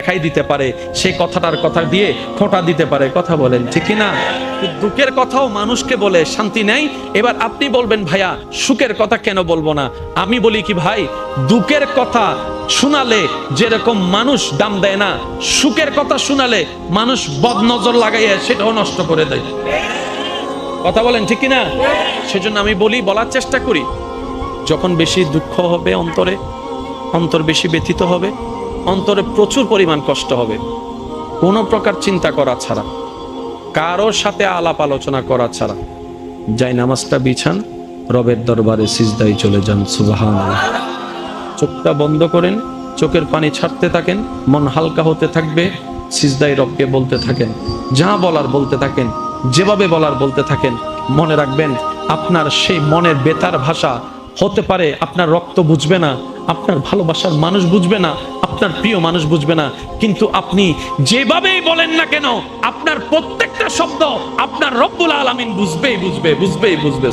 দেখাই দিতে পারে সেই কথাটার কথা দিয়ে খোঁটা দিতে পারে, কথা বলেন, ঠিক না দুঃখের কথাও মানুষকে বলে, শান্তি নেই? এবার আপনি বলবেন, ভাইয়া, সুখের কথা কেন বলব না? আমি বলি কি, ভাই, দুঃখের কথা শোনালে যেরকম মানুষ দাম দেয় না, সুখের কথা শোনালে মানুষ বদনজর লাগাইয়া সেটাও নষ্ট করে দেয়। কথা বলেন, ঠিক না সেজন্য আমি বলি, বলার চেষ্টা করি, যখন বেশি দুঃখ হবে অন্তরে, অন্তর বেশি ব্যথিত হবে অন্তরে প্রচুর পরিমাণ কষ্ট হবে। কোনো প্রকার চিন্তা করা ছাড়া, কারোর সাথে আলাপ আলোচনা করা ছাড়া। যাই নামাজটা বিছান, রবের দরবারে সিজদাই চলে যান সুবাহান চোখটা বন্ধ করেন, চোখের পানি ছাড়তে থাকেন, মন হালকা হতে থাকবে সিজদাই রবকে বলতে থাকেন, যা বলার বলতে থাকেন, যেভাবে বলার বলতে থাকেন, মনে রাখবেন, আপনার সেই মনের বেতার ভাষা হতে পারে, আপনার রক্ত বুঝবে না, আপনার ভালোবাসার মানুষ বুঝবে না আপনার প্রিয় মানুষ বুঝবে না, কিন্তু আপনি যেভাবেই বলেন না কেন, আপনার প্রত্যেকটা শব্দ আপনার রব্বুল আলমিন বুঝবেই বুঝবে বুঝবেই বুঝবে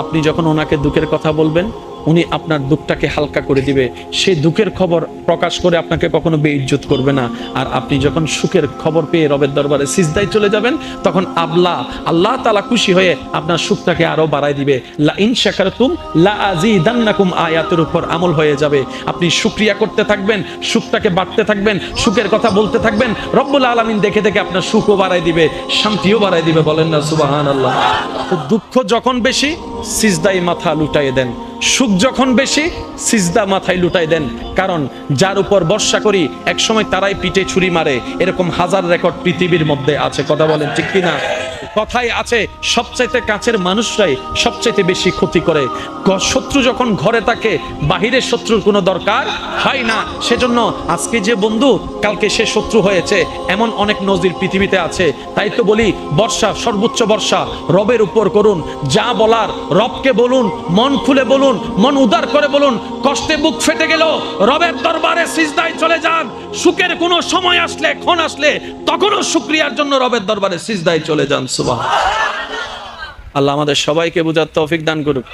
আপনি যখন ওনাকে দুঃখের কথা বলবেন উনি আপনার দুঃখটাকে হালকা করে দিবে। সেই দুঃখের খবর প্রকাশ করে আপনাকে কখনো বেইজ্জত করবে না। আর আপনি যখন সুখের খবর পেয়ে রবের দরবারে সিজদায় চলে যাবেন, তখন আল্লাহ আল্লাহ তালা খুশি হয়ে আপনার সুখটাকে আরও বাড়ায় দিবে। লা ইন শাকারতুম লা আজিদান্নাকুম আয়াতের উপর আমল হয়ে যাবে। আপনি শুকরিয়া করতে থাকবেন, সুখটাকে বাড়তে থাকবেন, সুখের কথা বলতে থাকবেন, রব্বুল আলামিন দেখে দেখে আপনার সুখও বাড়াই দিবে, শান্তিও বাড়াই দিবে। বলেন না, সুবহানাল্লাহ। তো দুঃখ যখন বেশি সিজদাই মাথা লুটাই দেন। সুখ যখন বেশি, সিজদা মাথায় লুটাই দেন। কারণ, যার উপর বর্ষা করি, একসময় তারাই পিঠে ছুরি মারে। এরকম হাজার রেকর্ড পৃথিবীর মধ্যে আছে। কথা বলেন ঠিক কিনা? কথাই আছে, সবচাইতে কাছের মানুষরাই সবচাইতে বেশি ক্ষতি করে। শত্রু যখন ঘরে থাকে বাহিরের শত্রুর কোনো দরকার হয় না। সেজন্য আজকে যে বন্ধু, কালকে সে শত্রু হয়েছে, এমন অনেক নজির পৃথিবীতে আছে। তাই তো বলি, বর্ষা, সর্বোচ্চ বর্ষা, রবের উপর করুন। যা বলার, রবকে বলুন, মন খুলে বলুন, মন উদার করে বলুন, কষ্টে বুক ফেটে গেল, রবের দরবারে সিজদায় চলে যান। সুখের কোনো সময় আসলে, ক্ষণ আসলে, তখনও শুক্রিয়ার জন্য রবের দরবারে সিজদায় চলে যান সুবাহ আল্লাহ আমাদের সবাইকে বুঝার তৌফিক দান করুক।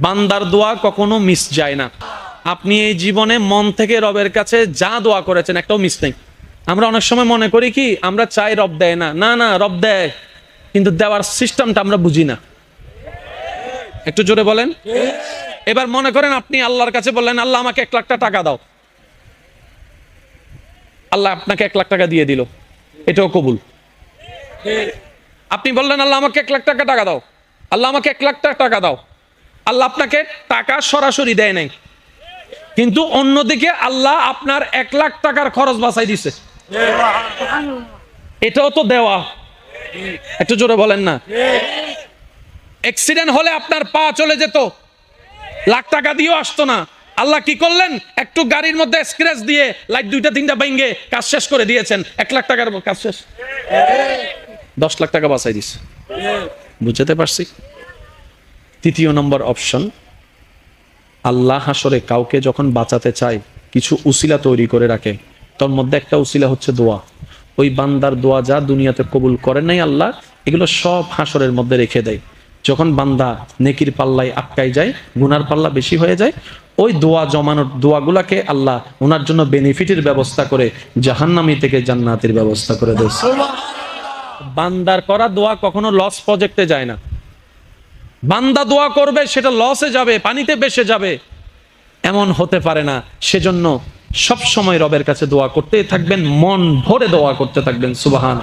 বান্দার দোয়া কখনো মিস যায় না। আপনি এই জীবনে মন থেকে রবের কাছে যা দোয়া করেছেন একটাও মিস নেই। আমরা অনেক সময় মনে করি কি, আমরা চাই রব দেয় না। না না, রব দেয়। কিন্তু দেওয়ার সিস্টেমটা আমরা বুঝি না। একটু জোরে বলেন। এবার মনে করেন আপনি আল্লাহর কাছে বললেন, আল্লাহ, আমাকে এক লাখ টাকা দাও। আল্লাহ আপনাকে এক লাখ টাকা দিয়ে দিল। এটাও কবুল। আপনি বললেন, আল্লাহ আমাকে এক লাখ টাকা টাকা দাও। আল্লাহ আমাকে এক লাখ টাকা টাকা দাও। আল্লাহ আপনাকে টাকা সরাসরি দেয় নাই। কিন্তু অন্যদিকে আল্লাহ আপনার এক লাখ টাকার খরচ বাঁচাই দিছে। এটাও তো দেওয়া। একটু জোরে বলেন না। অ্যাক্সিডেন্ট হলে আপনার পা চলে যেত। লাখ টাকা দিয়েও আসতো না। আল্লাহ কি করলেন? একটু গাড়ির মধ্যে স্ক্র্যাচ দিয়ে লাইট দুইটা, তিনটা ভেঙে কাজ শেষ করে দিয়েছেন। এক লাখ টাকার কাজ শেষ। দশ লাখ টাকা বাঁচাই দিছে। বুঝতে পারছি? তৃতীয় নম্বর অপশন আল্লাহ হাসরে কাউকে যখন বাঁচাতে চায়, কিছু উসিলা তৈরি করে রাখে। তোর মধ্যে একটা উসিলা হচ্ছে দোয়া। ওই বান্দার দোয়া যা দুনিয়াতে কবুল করেন নাই আল্লাহ, এগুলো সব হাসরের মধ্যে রেখে দেয়। যখন বান্দা নেকির পাল্লায় আটকাই যায়, গুনার পাল্লা বেশি হয়ে যায় ওই দোয়া জমানোর দোয়াগুলাকে আল্লাহ ওনার জন্য বেনিফিটের ব্যবস্থা করে জাহান্নামি থেকে জান্নাতের ব্যবস্থা করে দেয়। বান্দার করা দোয়া কখনো লস প্রজেক্টে যায় না। বান্দা দোয়া করবে, সেটা লসে যাবে, পানিতে বেসে যাবে। এমন হতে পারে না। সেজন্য সব সময় রবের কাছে দোয়া করতেই থাকবেন, মন ভরে দোয়া করতে থাকবেন, সুবাহান।